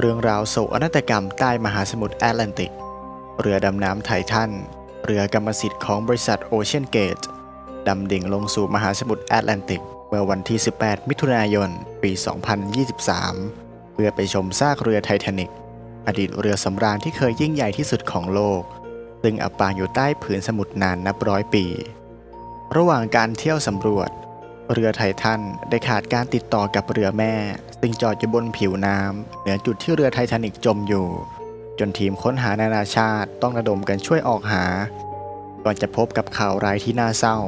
เรื่องราวโศกนาฏกรรมใต้มหาสมุทรแอตแลนติก เรือดำน้ำไททัน เรือกรรมสิทธิ์ของบริษัทโอเชียนเกตดำดิ่งลงสู่มหาสมุทรแอตแลนติก เมื่อวันที่ 18 มิถุนายน ปี 2023 เพื่อไปชมซากเรือไททานิก อดีตเรือสำราญที่เคยยิ่งใหญ่ที่สุดของโลก ซึ่งอับปางอยู่ใต้ผืนสมุทรนานนับร้อยปี ระหว่างการเที่ยวสำรวจ เรือไททันได้ขาดการติดต่อกับเรือแม่ ซึ่งจอดอยู่บนผิวน้ำเหนือจุดที่เรือไททานิกจมอยู่ จนทีมค้นหานานาชาติต้องระดมกันช่วยออกหา ก่อนจะพบกับข่าวร้ายที่น่าเศร้า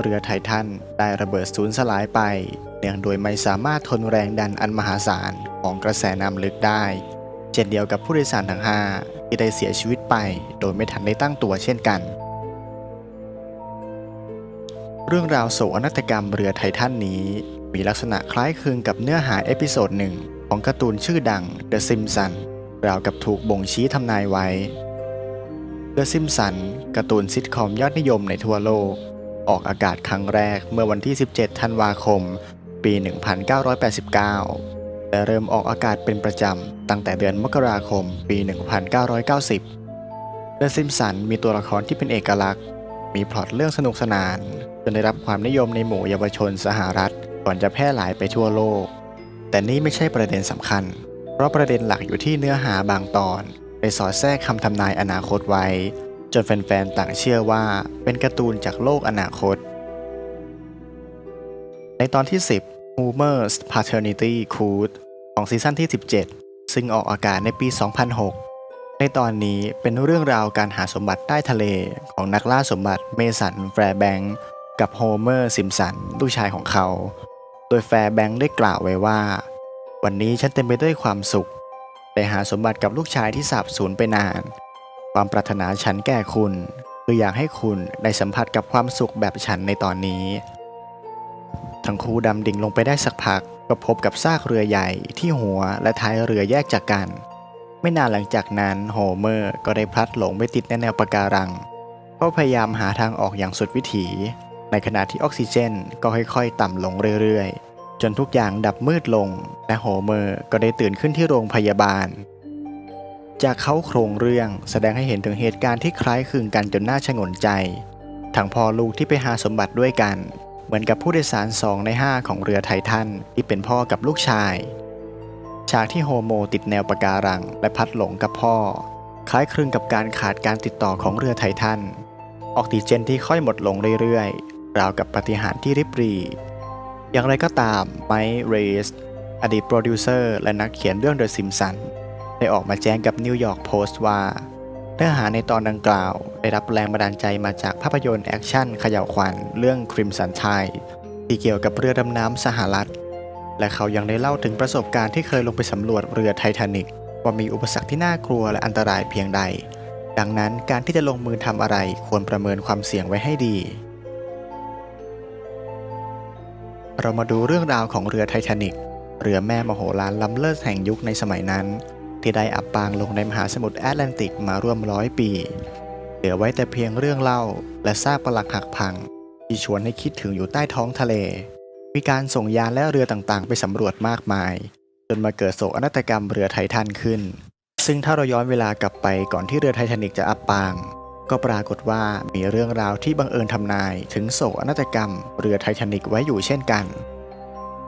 เรือไททันได้ระเบิดสูญสลายไป เนื่องโดยไม่สามารถทนแรงดันอันมหาศาลของกระแสน้ำลึกได้ เช่นเดียวกับผู้โดยสารทั้ง5ที่ได้เสียชีวิตไป โดยไม่ทันได้ตั้งตัวเช่นกัน เรื่องราวโศกนาฏกรรมเรือไททันนี้ มีลักษณะคล้ายคลึงกับเนื้อหาเอพิโซดหนึ่งของการ์ตูนชื่อดัง The Simpsons ราวกับถูกบ่งชี้ทำนายไว้ The Simpsons การ์ตูนซิทคอมยอดนิยมในทั่วโลก ออกอากาศครั้งแรกเมื่อวันที่ 17 ธันวาคม ปี 1989 และเริ่มออกอากาศเป็นประจำตั้งแต่เดือนมกราคมปี 1990 The Simpsons มีตัวละครที่เป็นเอกลักษณ์ มีพล็อตเรื่องสนุกสนาน จนได้รับความนิยมในหมู่เยาวชนสหรัฐ ก่อนจะแพร่หลายไปทั่วโลก แต่นี่ไม่ใช่ประเด็นสำคัญ เพราะประเด็นหลักอยู่ที่เนื้อหาบางตอนไปสอดแทรกคำทำนายอนาคตไว้ จนแฟนๆต่างเชื่อว่าเป็นการ์ตูนจากโลกอนาคต ในตอนที่ 10 Homer's Paternity Code ของซีซั่นที่ 17 ซึ่งออกอากาศในปี 2006 ในตอนนี้เป็นเรื่องราวการหาสมบัติใต้ทะเลของนักล่าสมบัติเมสันแฟร์แบงก์กับโฮเมอร์ซิมสันลูกชายของเขา โดยแฟร์แบงก์ได้กล่าวไว้ว่า วันนี้ฉันเต็มไปด้วยความสุขได้หาสมบัติกับลูกชายที่สาบสูญไปนาน ความปรารถนาฉันแก่คุณ คืออยากให้คุณได้สัมผัสกับความสุขแบบฉันในตอนนี้ ทั้งคู่ดำดิ่งลงไปได้สักพักก็พบกับซากเรือใหญ่ที่หัวและท้ายเรือแยกจากกัน ไม่นานหลังจากนั้นโฮเมอร์ก็ได้พลัดหลงไปติดในแนวปะการังก็พยายามหาทางออกอย่างสุดวิถี ในขณะที่ออกซิเจนก็ค่อยๆ ต่ำลงเรื่อยๆ จนทุกอย่างดับมืดลง และโฮเมอร์ก็ได้ตื่นขึ้นที่โรงพยาบาล จากเขาโครงเรื่องแสดงให้เห็นถึงเหตุการณ์ที่คล้ายคลึงกันจนน่าชงนใจ ทั้งพ่อลูกที่ไปหาสมบัติด้วยกัน เหมือนกับผู้โดยสารสองใน 5 ของเรือไททันที่เป็นพ่อกับลูกชาย ฉากที่โฮโมติดแนวปะการัง และพัดหลงกับพ่อ คล้ายคลึงกับการขาดการติดต่อของเรือไททัน ออกซิเจนที่ค่อยหมดลงเรื่อยๆ ราวกับปฏิหารที่ริบหรี อย่างไรก็ตามไมค์เรสอดีตโปรดิวเซอร์และนักเขียนเรื่อง The Simpsons ได้ออกมาแจ้งกับนิวยอร์กโพสต์ว่าเนื้อหาในตอนดังกล่าว ได้รับแรงบันดาลใจมาจากภาพยนตร์แอคชั่นขย่าวขวัญเรื่อง Crimson Tide ที่เกี่ยวกับเรือดำน้ำสหรัฐ และเขายังได้เล่าถึงประสบการณ์ที่เคยลงไปสำรวจเรือไททานิกว่ามีอุปสรรคที่น่ากลัวและอันตรายเพียงใด ดังนั้นการที่จะลงมือทำอะไรควรประเมินความเสี่ยงไว้ให้ดี เรามาดูเรื่องราวของเรือไททานิกเรือแม่มโหฬารล้ำเลิศแห่งยุคในสมัยนั้น ที่ได้อับปางลงในมหาสมุทรแอตแลนติกมาร่วมร้อยปี เหลือไว้แต่เพียงเรื่องเล่าและซากปรักหักพัง ที่ชวนให้คิดถึงอยู่ใต้ท้องทะเล มีการส่งยานและเรือต่างๆ ไปสำรวจมากมาย จนมาเกิดโศกนาฏกรรมเรือไททันขึ้น ซึ่งถ้าเราย้อนเวลากลับไปก่อนที่เรือไททานิกจะอับปาง ก็ปรากฏว่ามีเรื่องราวที่บังเอิญทำนายถึงโศกนาฏกรรมเรือไททานิกไว้อยู่เช่นกัน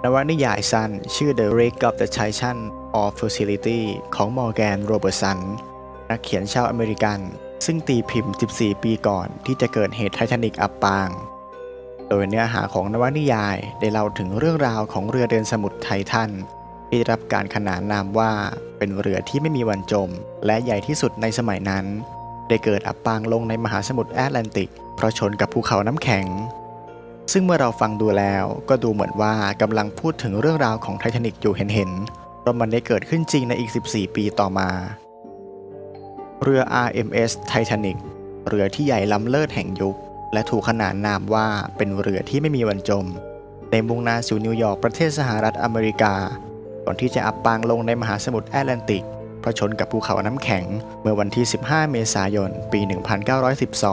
นวนิยายสั้นชื่อ The Wreck of the Titan of Futility ของมอร์แกนโรเบิร์ตสันนักเขียนชาวอเมริกัน ซึ่งตีพิมพ์ 14 ปีก่อนที่จะเกิดเหตุไททานิกอับปาง โดยเนื้อหาของนวนิยายได้เล่าถึงเรื่องราวของเรือเดินสมุทรไททันที่ได้รับการขนานนามว่าเป็นเรือที่ไม่มีวันจม และใหญ่ที่สุดในสมัยนั้น ได้เกิดอับปางลงในมหาสมุทรแอตแลนติก เพราะชนกับภูเขาน้ำแข็ง ซึ่งเมื่อเราฟังดูแล้วก็ดูเหมือนว่ากำลังพูดถึงเรื่องราวของไททานิกอยู่เห็นๆเพราะมันได้เกิดขึ้นจริงในอีก 14 ปีต่อมา เรือ RMS Titanic เรือที่ใหญ่ล้ำเลิศแห่งยุค และถูกขนานนามว่าเป็นเรือที่ไม่มีวันจม ในมุ่งหน้าสู่นิวยอร์กประเทศสหรัฐอเมริกา ก่อนที่จะอับปางลงในมหาสมุทรแอตแลนติกเพราะชนกับภูเขาน้ำแข็งเมื่อวันที่ 15 เมษายน ปี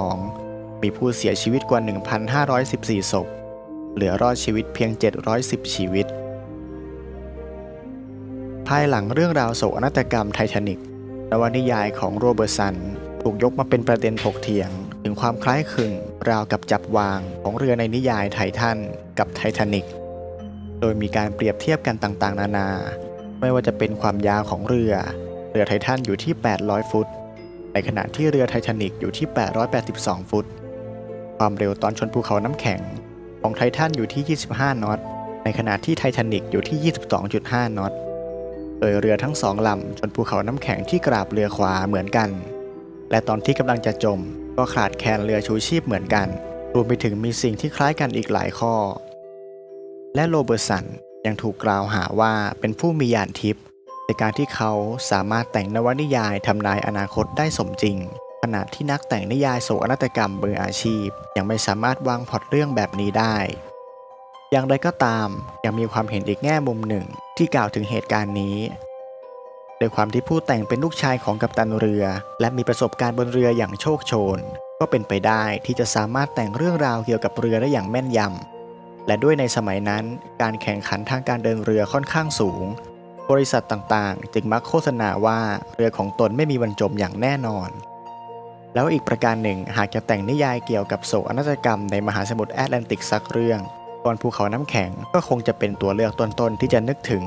1912 มีผู้เสียชีวิตกว่า 1,514 ศพ เหลือรอดชีวิตเพียง 710 ชีวิต ภายหลังเรื่องราวโศกนาฏกรรมไททานิกนวนิยายของโรเบิร์สัน ถูกยกมาเป็นประเด็นถกเถียง ถึงความคล้ายคลึงราวกับจับวางของเรือในนิยายไททันกับไททานิกโดยมีการเปรียบเทียบกันต่างๆ นานา ไม่ว่าจะเป็นความยาวของเรือ เรือไททันอยู่ที่ 800 ฟุต ในขณะที่เรือไททานิกอยู่ที่ 882 ฟุต ความเร็วตอนชนภูเขาน้ำแข็งของไททันอยู่ที่ 25 นอต ในขณะที่ไททานิกอยู่ที่ 22.5 นอต โดยเรือทั้งสองลำชนภูเขาน้ำแข็งที่กราบเรือขวาเหมือนกัน และตอนที่กำลังจะจม ก็ขาดแคลนเรือชูชีพเหมือนกัน รวมไปถึงมีสิ่งที่คล้ายกันอีกหลายข้อ และโรเบิร์สันยังถูกกล่าวหาว่าเป็นผู้มียานทิพย์ในการที่เขาสามารถแต่งนวนิยายทำนายอนาคตได้สมจริง ขณะที่นักแต่งนิยายโศกนาฏกรรมมืออาชีพ ยังไม่สามารถวางพล็อตเรื่องแบบนี้ได้ อย่างไรก็ตามยังมีความเห็นอีกแง่มุมหนึ่งที่กล่าวถึงเหตุการณ์นี้ โดยความที่ผู้แต่งเป็นลูกชายของกัปตันเรือ และมีประสบการณ์บนเรืออย่างโชคโชน ก็เป็นไปได้ที่จะสามารถแต่งเรื่องราวเกี่ยวกับเรือได้อย่างแม่นยำและด้วยในสมัยนั้น การแข่งขันทางการเดินเรือค่อนข้างสูง บริษัทต่างๆ จึงมักโฆษณาว่าเรือของตนไม่มีวันจมอย่างแน่นอน แล้วอีกประการหนึ่งหากจะแต่งนิยายเกี่ยวกับโศกนาฏกรรมในมหาสมุทรแอตแลนติกสักเรื่องบนภูเขาน้ำแข็งก็คงจะเป็นตัวเลือกต้นๆที่จะนึกถึง